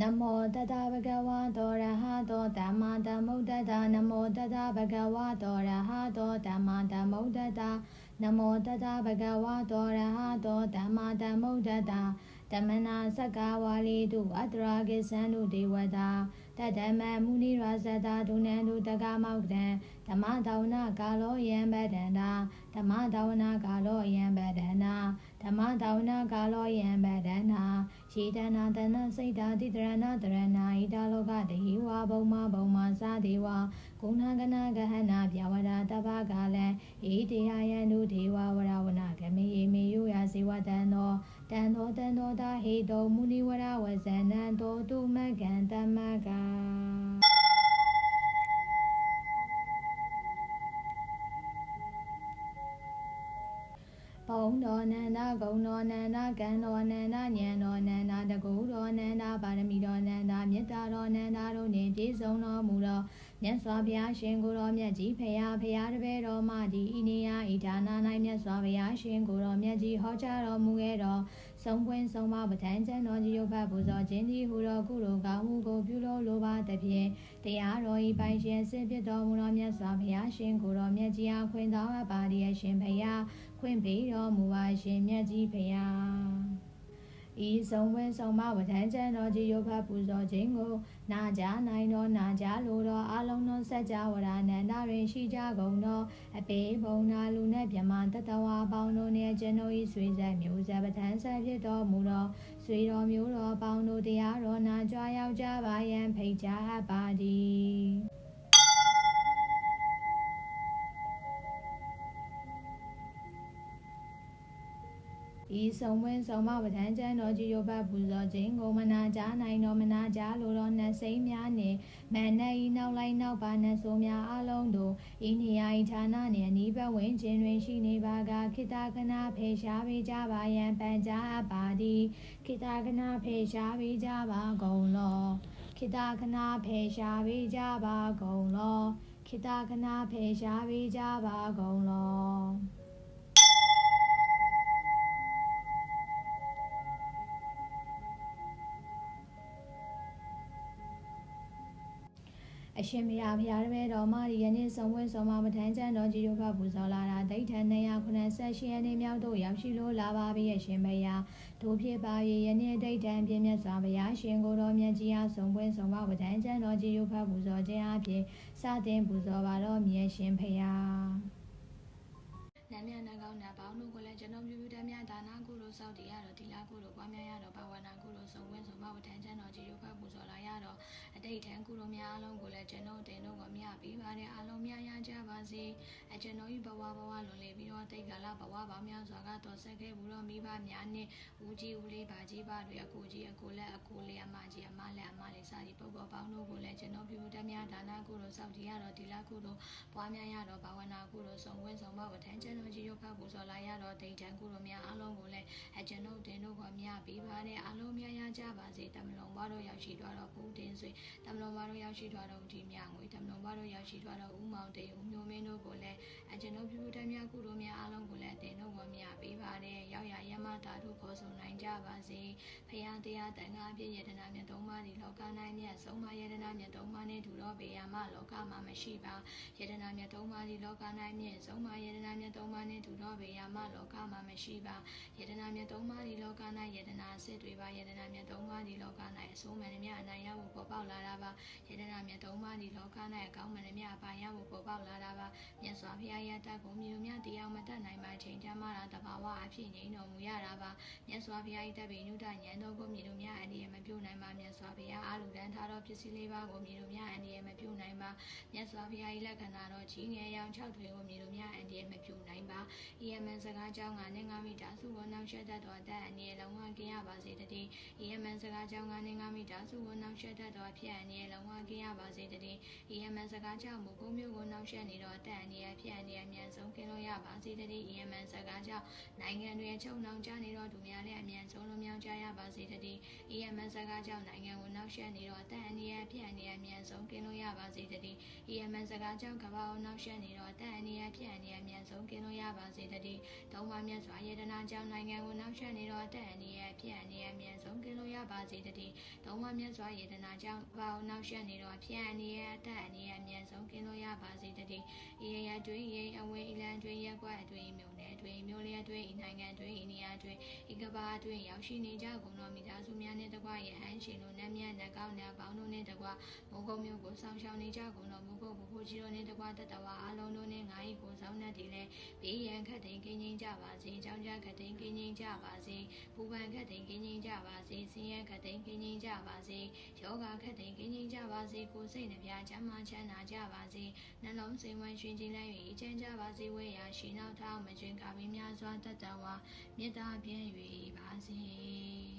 နမောတတဗဂဝတောရဟတောဓမ္မဓမ္မုဒ္ဒတာနမောတတဗဂဝတောရဟတောဓမ္မဓမ္မုဒ္ဒတာနမောတတဗဂဝတောရဟတောဓမ္မဓမ္မုဒ္ဒတာဓမ္မနာစက္ကဝါလီတုအတရာကိသံတုဒေဝတာတတမမုနိရဇတာဒုနန္တုတကမောက္တံဓမ္မတောဝနာကာလောယံဗဒန္တာဓမ္မတောဝနာကာလောယံဗဒန္တာဓ မ္မတောဝနာကာလောယံဗဒန္တာယေတနာတနစိတ်တာတိတရဏတရဏဣတာလောကတဟိဝဘုံမဘုံမသာဒေဝဂုဏကနာဂဟနာပြဝဒတပကလံဣတိယယန္တုဒေဝဝရဝနာဂမေယေမေယုယဇေဝတံသောတံသောတံသောတာဟေတောမုနိဝရဝဇနံတောတုမကံတမက ဘုံတော်နန္ဒဂုံတော်နန္ဒကံတော်နန္ဒဉာဏ်တော်နန္ဒတကူတော်နန္ဒပါရမီတော်နန္ဒမေတ္တာတော်နန္ဒတို့နှင့်ပြည့်စုံတော်မူသောမြတ်စွာဘုရားရှင်ကိုယ်တော်မြတ်ကြီးဖရာဖရာတပည့်တော်မှဒီဤနေရာဤဌာန၌မြတ်စွာဘုရားရှင်ကိုယ်တော်မြတ်ကြီးဟောကြားတော်မူခဲ့တော် ဆုံးပွင့်ဆုံးမပဋ္ဌာန်းကျမ်းတော်ကြီးရုပ်ဖတ်ပူဇော်ခြင်းသည်ဟူသောကုသိုလ်ကောင်းမှုကိုပြုလို့လိုပါသဖြင့်တရားတော်ဤပိုင်ရှင်စစ်ဖြစ်တော်မူသောမြတ်စွာဘုရားရှင်ကိုယ်တော်မြတ်ကြီးအားခွင့်တော်အပ်ပါရရှင်ဖရာခွင့်ပေးတော်မူပါရှင်မြတ်ကြီးဖရာ ဤဆုံးဝဲဆုံးမဝဋ္ဌာန်းကျမ်းတော်ကြီးရုပ်ဖတ်ပူဇော်ခြင်းကိုနာကြနိုင်တော်နာကြလိုတော်အလုံးသောစัจ java ရနန္ဒတွင်ရှိကြကုန်သောအပေဘုံနာလူနှင့်မြမတတဝါပေါင်းတို့နှင့်ကျွန်ုပ်၏ဆွေဆက်မျိုးဆက်ပဋ္ဌာန်းဆက်ဖြစ်တော်မူသောဆွေတော်မျိုးတော်ပေါင်းတို့တရားတော်နာကြွားရောက်ကြပါယံဖိတ်ကြားအပ်ပါသည် ဤဆုံးဝင်းဆုံးမပဋ္ဌာန်းကျမ်းတော်ကြီးရုပ်ပတ်ပူဇော်ခြင်းကိုမနာကြားနိုင်တော်မနာကြားလိုတော်နှစိမ့်များနှင့်မန်နဲ့ဤနောက်လိုက်နောက်ပါနှဆိုးများအလုံးတို့ဤနေရာဤဌာနနှင့်အနီးပတ်ဝန်းကျင်တွင်ရှိနေပါကခိတကနာဖေရှားပေးကြပါယံပန်ကြားအပ်ပါသည်ခိတကနာဖေရှားပေးကြပါကုန်လောခိတကနာဖေရှားပေးကြပါကုန်လောခိတကနာဖေရှားပေးကြပါကုန်လော အရှင်မယားဖရာတပည့်တော်မဒီယနေ့ဆုံးဝဲဆုံးမမထမ်းချမ်းတော်ကြီးတို့ကပူဇော်လာတာဒိဋ္ဌံ298ရက်နေ့မြောက်တို့ရောက်ရှိလို့လာပါပြီအရှင်မယားတို့ဖြစ်ပါ၏ယနေ့ဒိဋ္ဌံပြည့်မြတ်စွာဘုရားရှင်ကိုယ်တော်မြတ်ကြီးအားဆုံးပွဲဆုံးမဝထမ်းချမ်းတော်ကြီးတို့ကပူဇော်ခြင်းအပြင်စတင်ပူဇော်ပါတော်မြတ်ရှင်ဖရာ နမြနာကောင်းနာပေါင်းတို့ကိုလည်းကျွန်တော်ပြုပြုတမ်းများဒါနာကုလိုစောက်တည်ရတော့ဒီလာကုလိုပွားများရတော့ဘာဝနာကုလိုဆုံးဝင်းဆုံးမဝထမ်းချမ်းတော်ကြီးတို့ကပူဇော်လာရတော့အတိတ်ထံကုလိုများအလုံးကိုလည်းကျွန်တော်တင်တို့ကမြ ပေးပါတယ်အလုံးများရကြပါစေအကျွန်တော်ဤဘဝဘဝလွန်လေပြီးတော့တိတ်ကာလဘဝပေါင်းများစွာကတော့ဆက်ခဲ့ဘူးတော့မိဘများနဲ့ဦးကြီးဦးလေးပါကြီးပါတွေအကိုကြီးအကိုလက်အကိုလေးအမကြီးအမလက်အမလေးစာကြီးပုဂ္ဂိုလ်ပေါင်းတို့ကိုလည်းကျွန်တော်ပြုတမ်းများဒါနာကုလိုစောက်တည်ရတော့ဒီလာကုလိုပွားများရတော့ဘာဝနာကုလိုဆုံးဝင်းဆုံးမဝထမ်းချမ်းတော်ကြီးရုပ်ဖတ်ပူဇော်လာရတော့ဒိဋ္ဌံကုလိုများအလုံးကိုလည်းအကျွန်တော်တင်တို့ကမြပေးပါတယ်အလုံးများရကြပါစေတမလုံးဘွားတို့ရောက်ရှိသွားတော့ဘုတင်ဆွေတမလုံးဘွားတို့ရောက်ရှိသွားတော့ဒီမြငွေတမလုံးဘွားတို့ရောက်ရှိသွားတော့ဦးမောင်တေဦးမျိုးမင်းတို့ကိုလည်းအကျွန်တော်ပြုတမ်းများကုလိုများအလုံးကိုလည်းတင်တို့ကမြပေးပါတယ်ရောက် ရရမတာတို့ခေါ်ဆိုနိုင်ကြပါစေဖရာတရားတန်ခါပြည့်ယတနာမြတ်သုံးပါးဒီလောကနိုင်မြတ်ဆုံးမယတနာမြတ်သုံးပါးနဲ့ထူတော့ပေရမလောကမှာမရှိပါယတနာမြတ်သုံးပါးဒီလောကနိုင်မြတ်ဆုံးမယတနာမြတ်သုံးပါးနဲ့ထူတော့ပေရမလောကမှာမရှိပါယတနာမြတ်သုံးပါးဒီလောက၌ယတနာစစ်တွေပါယတနာမြတ်သုံးပါးဒီလောက၌အစိုးမှန်မြတ်အနိုင်ရဖို့ပေါ်ပေါက်လာတာပါယတနာမြတ်သုံးပါးဒီလောက၌အကောင်းမှန်မြတ်အပါရဖို့ပေါ်ပေါက်လာတာပါ မြတ်စွာဘုရားရတတ်ကိုမြို့မြတ်တရားမတတ်နိုင်ပါချိန်ကြမှာတဘာဝအဖြစ်ငြိမ်းတော်မူရတာပါမြတ်စွာဘုရားဤတပည့်ညုတဉာဏ်တော်ကိုမြေတို့များအန္တရာယ်မပြုနိုင်ပါမြတ်စွာဘုရားအာလူတန်းထားသောပစ္စည်းလေးပါးကိုမြေတို့များအန္တရာယ်မပြုနိုင်ပါမြတ်စွာဘုရားဤလက္ခဏာတော်ကြီးငယ်ရောင်၆ထွေကိုမြေတို့များအန္တရာယ်မပြုနိုင်ပါဤယမန်စကားကြောင့်ငါနဲ့ငါမိသားစုကိုနောက်ရှက်တတ်သောအသက်အန္တရာယ်လုံးဝကင်းရပါစေတည်းဤယမန်စကားကြောင့်ငါနဲ့ငါမိသားစုကိုနောက်ရှက်တတ်သောအဖြစ်အန္တရာယ်လုံးဝကင်းရပါစေတည်းဤယမန်စကားကြောင့်မူကုန်းမျိုးကိုနောက်ရှက်နေသောအသက်အန္တရာယ်ဖြစ်အန္တရာယ်အမြန်ဆုံးကင်းလို့ရပါစေတည်းဤယမန်စကားကြောင့်နိုင်ငံတွင်ချုံနှောင်ကြနေသောသူများလည်းအမြန်ဆုံးလွန်မြောက်ကြရပါစေတည်းဤယမန်စကားကြောင့်နိုင်ငံနိုင်ငံကိုနောက်ရှက်နေတော့အသက်အန္တရာယ်ဖြစ်အန္တရာယ်အမြန်ဆုံးကင်းလို့ရပါစေတည်း။ဤအမှန်စကားကြောင့်ကမ္ဘာကိုနောက်ရှက်နေတော့အသက်အန္တရာယ်ဖြစ်အန္တရာယ်အမြန်ဆုံးကင်းလို့ရပါစေတည်း။သုံးပါးမြတ်စွာယေတနာကြောင့်နိုင်ငံကိုနောက်ရှက်နေတော့အသက်အန္တရာယ်ဖြစ်အန္တရာယ်အမြန်ဆုံးကင်းလို့ရပါစေတည်း။သုံးပါးမြတ်စွာယေတနာကြောင့်ကမ္ဘာကိုနောက်ရှက်နေတော့ဖြစ်အန္တရာယ်အသက်အန္တရာယ်အမြန်ဆုံးကင်းလို့ရပါစေတည်း။ဤရရတွင်ဤအဝေးဤလန်တွင်ရက်ွက်အတွင်မြို့နယ်တွင်မြို့လျက်တွင်ဤနိုင်ငံတွင်ဤနေရာတွင်ဤကမ္ဘာတွင်ရောက်ရှိနေကြကုန်သောမိသားစုများနှင့်တကွယဟန်ရှင်တို့နတ်မြတ်နတ်ကောင်းနတ်ပေါင်းတို့နှင့်တကွမိုးကုံမျိုးကိုဆောင်ရှောင်နေကြကုန်သောမိုးကုတ်ဘုဖို့ကြီးတို့နှင့်တကွတတဝါအလုံးတို့နှင့်ငါ၏ကိုဆောင်နှက်တည်လည်းဘေးရန်ခတ်သိမ်းကင်းငင်းကြပါစေ။ကြောင်းကြခတ်သိမ်းကင်းငင်းကြပါစေ။ပူပန်ခတ်သိမ်းကင်းငင်းကြပါစေ။ဆင်းရဲခတ်သိမ်းကင်းငင်းကြပါစေ။ယောဂခတ်သိမ်းကင်းငင်းကြပါစေ။ကိုယ်စိတ်နှပြချမ်းသာချမ်းသာကြပါစေ။နှလုံးစိမ်ဝမ်းရှင်ကြည်လိုက်၍ချမ်းကြပါစေဝေရာရှိနောက်ထောင်မကျွင်ကာမီများစွာတတဝါမေတ္တာပြည့်၍ပါစေ။အားလုံး